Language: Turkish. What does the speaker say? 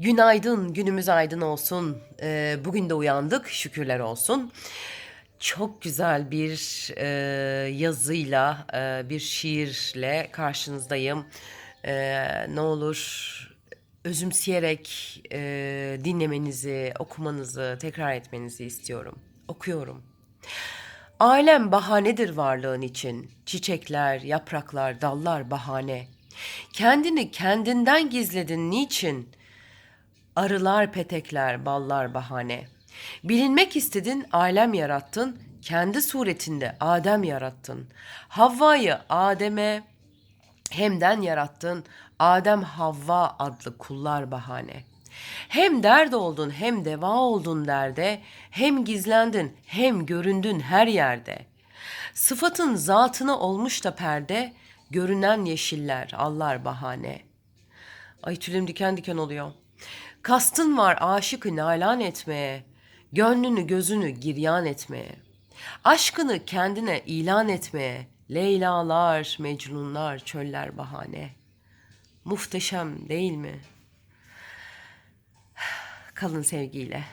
Günaydın, günümüz aydın olsun. Ee, bugün de uyandık, şükürler olsun. Çok güzel bir e, yazıyla, e, bir şiirle karşınızdayım. Ee, ne olur özümseyerek e, dinlemenizi, okumanızı, tekrar etmenizi istiyorum. Okuyorum. Alem bahanedir varlığın için. Çiçekler, yapraklar, dallar bahane. Kendini kendinden gizledin niçin? Arılar, petekler, ballar bahane. Bilinmek istedin, alem yarattın, kendi suretinde Adem yarattın. Havva'yı Adem'e hemden yarattın, Adem Havva adlı kullar bahane. Hem dert oldun hem deva oldun derde, hem gizlendin hem göründün her yerde. Sıfatın zatını olmuş da perde, görünen yeşiller, allar bahane.'' Ay tüylerim diken diken oluyor. Kastın var aşıkı nalan etmeye, gönlünü gözünü giryan etmeye. Aşkını kendine ilan etmeye, Leylalar, Mecnunlar, çöller bahane. Muhteşem değil mi? Kalın sevgiyle.